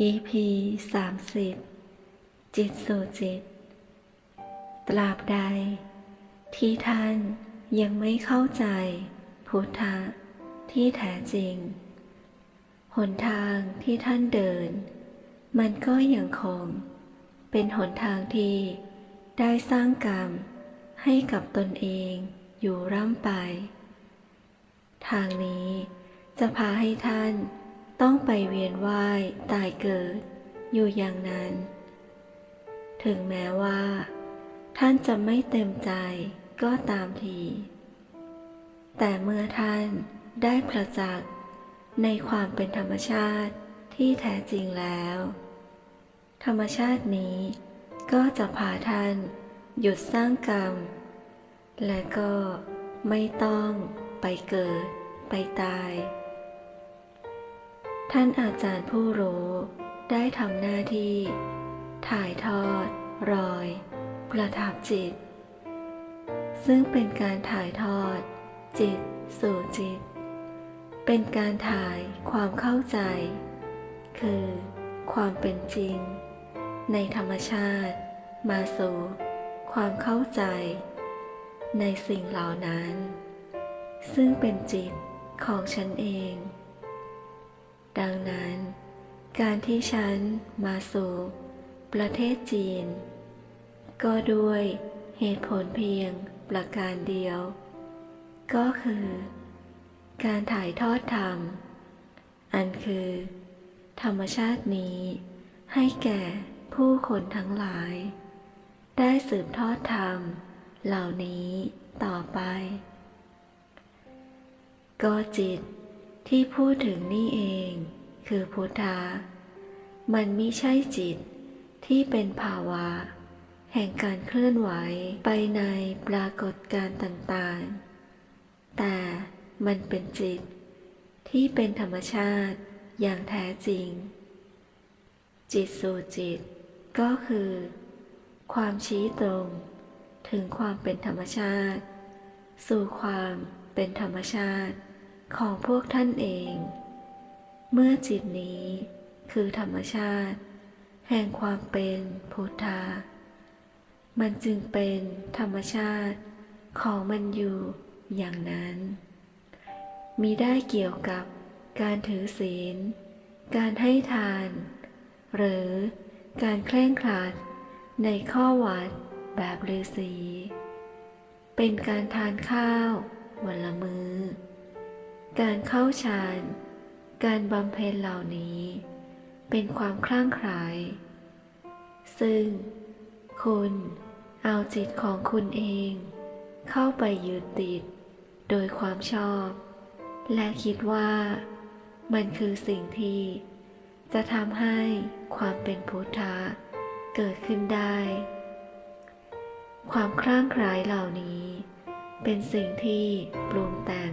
EP 30 จิตสู่จิต ตราบใด ที่ท่านยังไม่เข้าใจพุทธะที่แท้จริง หนทางที่ท่านเดิน มันก็ยังคง เป็นหนทางที่ได้สร้างกรรมให้กับตนเองอยู่ร่ำไป ทางนี้จะพาให้ท่าน ต้องไปเวียนว่ายตายเกิด อยู่อย่างนั้น ถึงแม้ว่า ท่านจะไม่เต็มใจก็ตามที แต่เมื่อท่านได้ประจักษ์ในความเป็นธรรมชาติที่แท้จริงแล้ว ธรรมชาตินี้ก็จะพาท่านหยุดสร้างกรรม และก็ไม่ต้องไปเกิดไปตาย ท่านอาจารย์ผู้รู้ ได้ทำหน้าที่ ถ่ายทอด รอย ประทับจิต ซึ่งเป็นการถ่ายทอด จิต สู่จิต เป็นการถ่ายความเข้าใจ คือ ความเป็นจริง ในธรรมชาติ มาสู่ ความเข้าใจ ในสิ่งเหล่านั้น ซึ่งเป็นจิตของฉันเอง ดังนั้น การที่ฉันมาสู่ประเทศจีน ก็ด้วยเหตุผลเพียงประการเดียว ก็คือ การถ่ายทอดธรรม อันคือ ธรรมชาตินี้ให้แก่ผู้คนทั้งหลาย ได้สืบทอดธรรม เหล่านี้ต่อไป ก็จิต ที่พูดถึงนี่เอง คือพุทธะมันไม่ใช่จิตที่เป็นภาวะ แห่งการเคลื่อนไหวไปในปรากฏการณ์ต่างๆ แต่มันเป็นจิตที่เป็นธรรมชาติอย่างแท้จริง จิตสู่จิตก็คือ ความชี้ตรง ถึงความเป็นธรรมชาติ สู่ความเป็นธรรมชาติ ของพวกท่านเอง เมื่อจิตนี้คือธรรมชาติ แห่งความเป็นพุทธา มันจึงเป็นธรรมชาติของมันอยู่อย่างนั้น มีได้เกี่ยวกับการถือศีล การให้ทาน หรือการเคร่งครัดในข้อวัดแบบฤาษีเป็นการทานข้าววันละมือ การเข้าฌาน การบำเพ็ญเหล่านี้ เป็นความคลั่งไคล้ซึ่ง คุณเอาจิตของคุณเอง เข้าไปยึดติด โดยความชอบ และคิดว่า มันคือสิ่งที่ จะทำให้ความเป็นพุทธะเกิดขึ้นได้ ความคลั่งไคล้เหล่านี้ เป็นสิ่งที่ปรุงแต่ง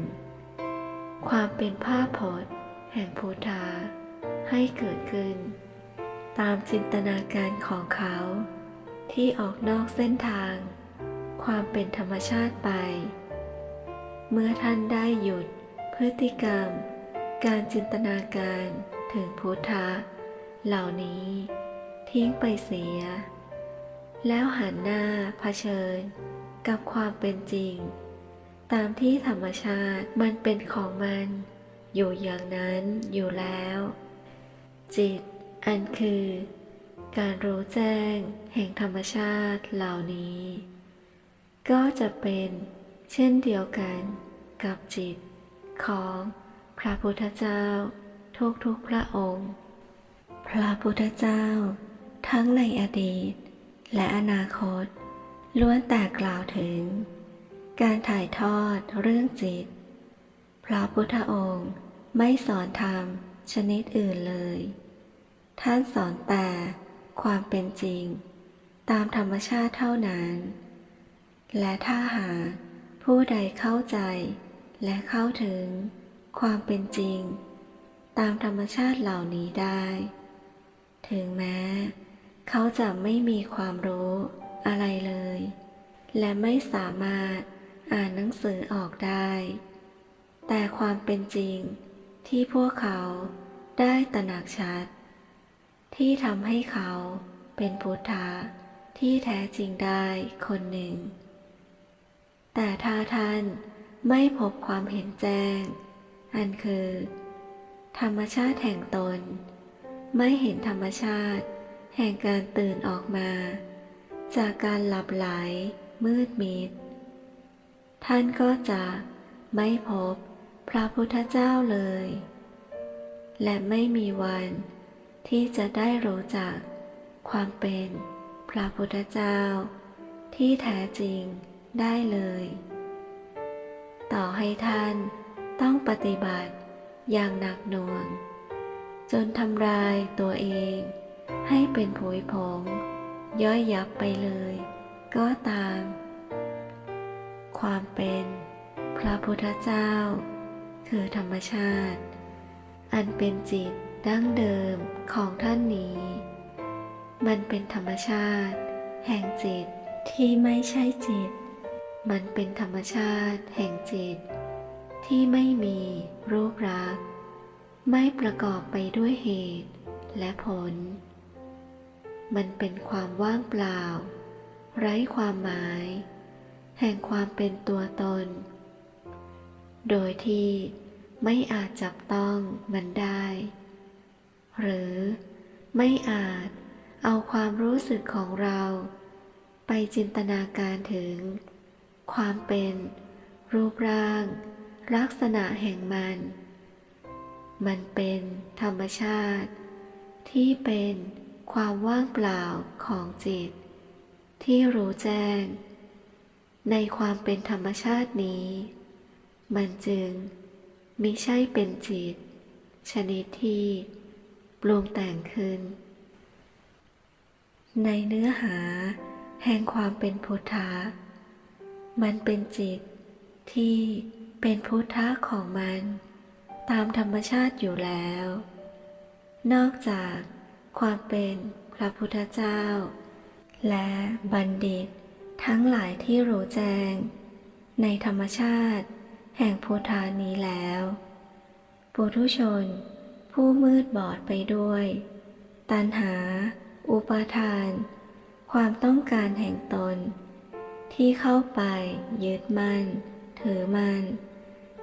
ความเป็นภาพพจน์ แห่งพุทธะให้เกิดขึ้น ตามจินตนาการของเขา ที่ออกนอกเส้นทาง ความเป็นธรรมชาติไป เมื่อท่านได้หยุดพฤติกรรม การจินตนาการถึงพุทธะเหล่านี้ ทิ้งไปเสีย แล้วหันหน้าเผชิญกับความเป็นจริง ตามที่ธรรมชาติมันเป็นของมัน อยู่อย่างนั้นอยู่แล้ว จิต อันคือ การรู้แจ้ง แห่งธรรมชาติเหล่านี้ ก็จะเป็นเช่นเดียวกันกับจิตของพระพุทธเจ้า ทุกทุกๆพระองค์ พระพุทธเจ้า ทั้งในอดีต และอนาคตล้วนแต่กล่าวถึง การถ่ายทอดเรื่องจิต พระพุทธองค์ไม่สอนธรรมชนิดอื่นเลย ท่านสอนแต่ความเป็นจริง ตามธรรมชาติเท่านั้น และถ้าหากผู้ใดเข้าใจ และเข้าถึงความเป็นจริง ตามธรรมชาติเหล่านี้ได้ ถึงแม้ เขาจะไม่มีความรู้อะไรเลย และไม่สามารถ อ่านหนังสือออกได้ แต่ความเป็นจริงที่พวกเขาได้ตระหนักชัด ที่ทำให้เขาเป็นพุทธะที่แท้จริงได้คนหนึ่ง แต่ถ้าท่านไม่พบความเห็นแจ้ง อันคือ ธรรมชาติแห่งตน ไม่เห็นธรรมชาติ แห่งการตื่นออกมา จากการหลับไหลมืดมิด ท่านก็จะไม่พบพระพุทธเจ้าเลย และไม่มีวันที่จะได้รู้จักความเป็นพระพุทธเจ้า ที่แท้จริงได้เลย ต่อให้ท่านต้องปฏิบัติอย่างหนักหน่วง จนทำลายตัวเองให้เป็นผุยผง ย่อยยับไปเลย ก็ตาม ความเป็นพระพุทธเจ้า คือธรรมชาติ อันเป็นจิตดั้งเดิมของท่านนี้ มันเป็นธรรมชาติ แห่งจิตที่ไม่ใช่จิต มันเป็นธรรมชาติ แห่งจิต ที่ไม่มีรูปรักษ์ไม่ประกอบไปด้วยเหตุ และผล มันเป็นความว่างเปล่า ไร้ความหมาย แห่งความเป็นตัวตน โดยที่ไม่อาจจับต้องมันได้ หรือไม่อาจเอาความรู้สึกของเรา ไปจินตนาการถึง ความเป็นรูปร่าง ลักษณะแห่งมัน มันเป็นธรรมชาติ ที่เป็นความว่างเปล่าของจิต ที่รู้แจ้ง ในความเป็นธรรมชาตินี้ มันจึงมิใช่เป็นจิต ชนิดที่ปรุงแต่งขึ้น ในเนื้อหาแห่งความเป็นพุทธะ มันเป็นจิตที่เป็นพุทธะของมัน ตามธรรมชาติอยู่แล้ว นอกจากความเป็นพระพุทธเจ้า และบัณฑิต ทั้งหลายที่รู้แจ้ง ในธรรมชาติ แห่งพุทธานี้แล้วปุถุชน ผู้มืดบอดไปด้วย ตัณหา อุปาทาน ความต้องการแห่งตน ที่เข้าไปยึดมั่น ถือมั่น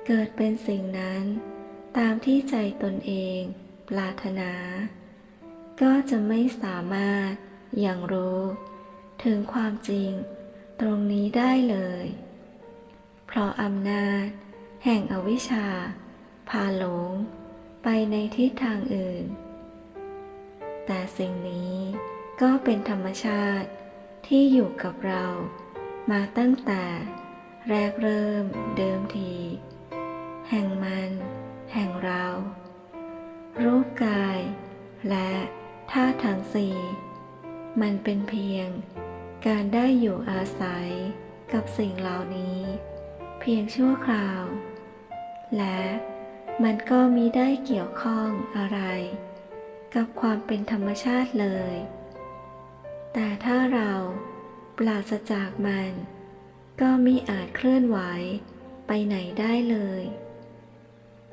เกิดเป็นสิ่งนั้น ตามที่ใจตนเองปรารถนา ก็จะไม่สามารถอย่างรู้ ถึงความจริง ตรงนี้ได้เลย เพราะอำนาจ แห่งอวิชชา พาหลง ไปในทิศทางอื่น แต่สิ่งนี้ก็เป็นธรรมชาติที่อยู่กับเรามาตั้งแต่แรกเริ่มเดิมที แห่งมัน แห่งเรา รูปกาย และธาทั้งสี่มันเป็นเพียง การได้อยู่อาศัยกับสิ่งเหล่านี้ เพียงชั่วคราว และมันก็มิได้เกี่ยวข้องอะไร กับความเป็นธรรมชาติเลย แต่ถ้าเราปราศจากมัน ก็มิอาจเคลื่อนไหวไปไหนได้เลย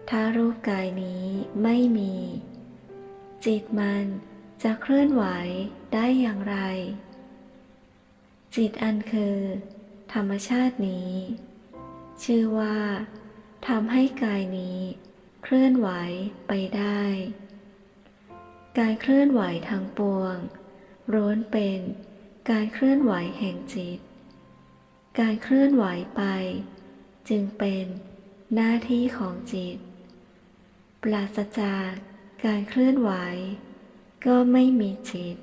ถ้ารูปกายนี้ไม่มี จิตมันจะเคลื่อนไหวได้อย่างไร จิตอันคือ ธรรมชาตินี้ ชื่อว่าทำให้กายนี้ เคลื่อนไหวไปได้ การเคลื่อนไหวทางปวงร้วนเป็นการเคลื่อนไหวแห่งจิต การเคลื่อนไหวไป จึงเป็นหน้าที่ของจิต ปราศจากการเคลื่อนไหว ก็ไม่มีจิต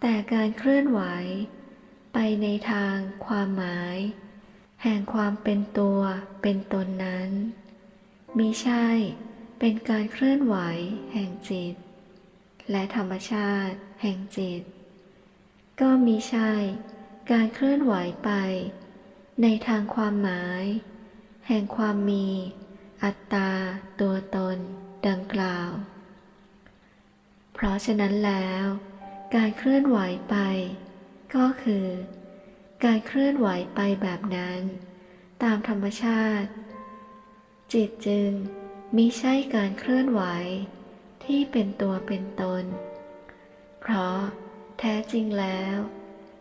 แต่การเคลื่อนไหว ไปในทางความหมาย แห่งความเป็นตัวเป็นตนนั้นมิใช่เป็นการเคลื่อนไหวแห่งจิต และธรรมชาติแห่งจิต ก็มิใช่การเคลื่อนไหวไป ในทางความหมาย แห่งความมี อัตตา ตัวตน ดังกล่าว เพราะฉะนั้นแล้ว การเคลื่อนไหวไป ก็คือ การเคลื่อนไหวไปแบบนั้น ตามธรรมชาติ จิตจึงมิใช่การเคลื่อนไหวที่เป็นตัวเป็นตน เพราะแท้จริงแล้ว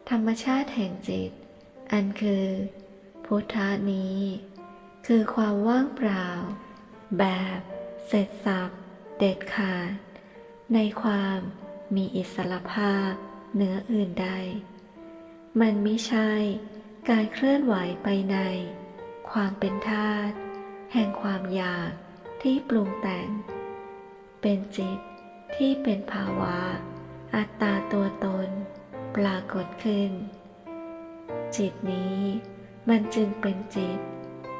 ธรรมชาติแห่งจิต อันคือ พุทธานี้ คือความว่างเปล่า แบบเสร็จสับเด็ดขาด ในความมีอิสระภาพเหนืออื่นใด มันไม่ใช่ การเคลื่อนไหวไปใน ความเป็นธาตุแห่งความอยากที่ปรุงแต่ง เป็นจิตที่เป็นภาวะ อัตตาตัวตน ปรากฏขึ้น จิตนี้มันจึงเป็นจิต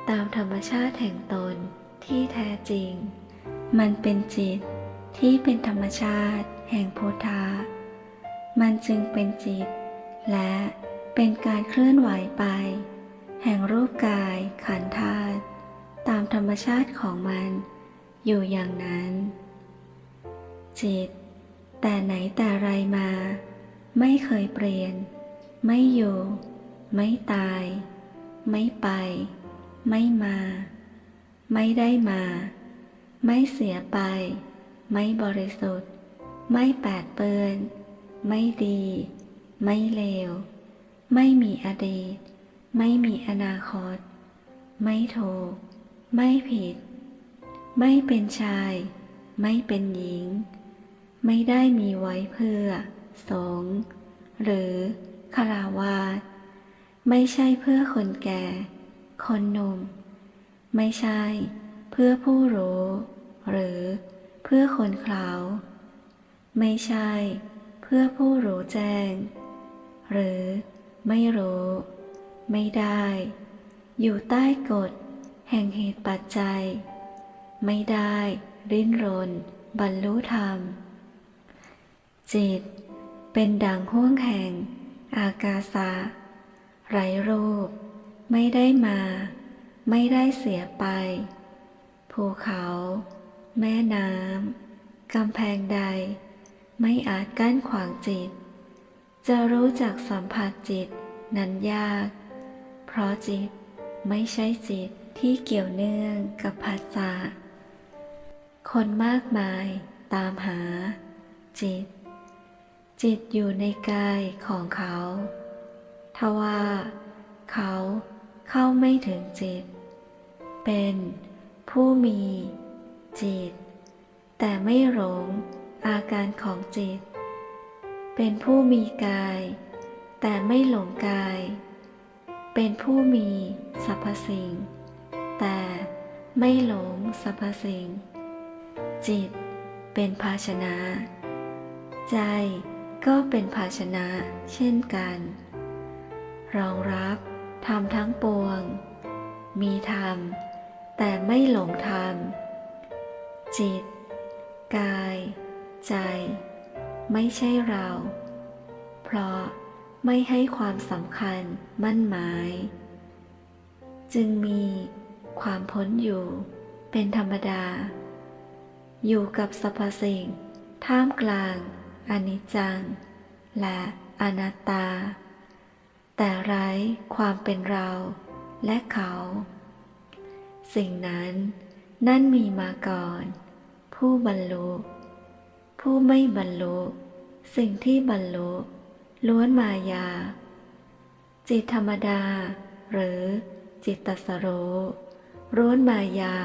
ตามธรรมชาติแห่งตนที่แท้จริง มันเป็นจิตที่เป็นธรรมชาติแห่งพุทธา มันจึงเป็นจิตและ เป็นการเคลื่อนไหวไป แห่งรูปกายขันธ์ธาตุตามธรรมชาติของมัน อยู่อย่างนั้น จิต แต่ไหนแต่ไรมา ไม่เคยเปลี่ยน ไม่อยู่ ไม่ตาย ไม่ไป ไม่มา ไม่ได้มา ไม่เสียไป ไม่บริสุทธิ์ ไม่แปดเปื้อน ไม่ดี ไม่เลว ไม่มีอดีต ไม่มีอนาคต ไม่ถูก ไม่ผิด ไม่เป็นชาย ไม่เป็นหญิง ไม่ได้มีไว้เพื่อ สง หรือคาราวาสไม่ใช่เพื่อคนแก่ คนหนุ่ม ไม่ใช่ เพื่อผู้รู้ หรือเพื่อคนเคลาวไม่ใช่ เพื่อผู้รู้แจ้ง หรือ ไม่รู้ ไม่ได้ อยู่ใต้กฎ แห่งเหตุปัจจัย ไม่ได้ริ้นรน บรรลุธรรม จิต เป็นดังห้วงแห่ง อากาสะไร้รูป ไม่ได้มา ไม่ได้เสียไป ภูเขา แม่น้ำกำแพงใด ไม่อาจกั้นขวางจิต จะรู้จักสัมผัสจิตนั้นยาก เพราะจิตไม่ใช่จิตที่เกี่ยวเนื่องกับภาษา คนมากมายตามหา จิต จิตอยู่ในกายของเขาทว่า เขาเข้าไม่ถึงจิต เป็นผู้มีจิต แต่ไม่หลงอาการของจิต เป็นผู้มีกาย แต่ไม่หลงกาย เป็นผู้มีสรรพสิ่ง แต่ไม่หลงสรรพสิ่ง จิตเป็นภาชนะ ใจก็เป็นภาชนะเช่นกัน รองรับธรรมทั้งปวง มีธรรม แต่ไม่หลงธรรม จิต กาย ใจ ไม่ใช่เรา เพราะไม่ให้ความสำคัญมั่นหมาย จึงมีความพ้นอยู่เป็นธรรมดา อยู่กับสรรพสิ่ง ท่ามกลางอนิจจัง และอนัตตา แต่ไร้ความเป็นเราและเขา สิ่งนั้นนั่นมีมาก่อน ผู้บรรลุ ผู้ไม่บรรลุ สิ่งที่บรรลุ ล้วนมายา จิตธรรมดา หรือจิตตสรู้ล้วนมายา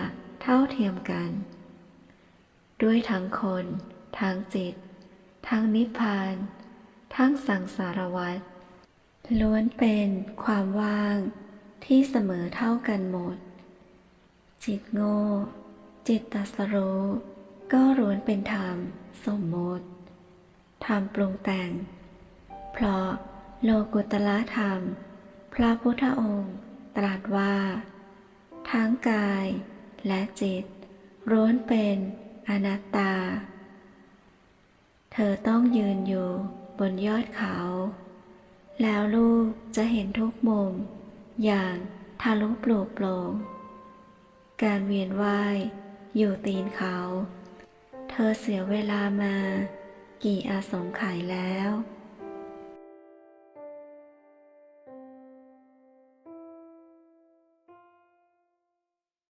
เท่าเทียมกัน ด้วยทั้งคน ทั้งจิต ทั้งนิพพาน ทั้งสังสารวัฏล้วนเป็นความว่างที่เสมอเท่ากันหมด จิตโง่ จิตตัสรู้ก็ล้วนเป็นธรรม สมมติธรรมปรุงแต่ง เพราะโลกุตละธรรม พระพุทธองค์ตรัสว่า ทั้งกายและจิตล้วนเป็นอนัตตา เธอต้องยืนอยู่บนยอดเขา แล้วลูกจะเห็นทุกมุม อย่างทะลุปลุกโปร่งการเวียนว่ายอยู่ตีนเขา เธอเสียเวลามา กี่อาสงไขยแล้ว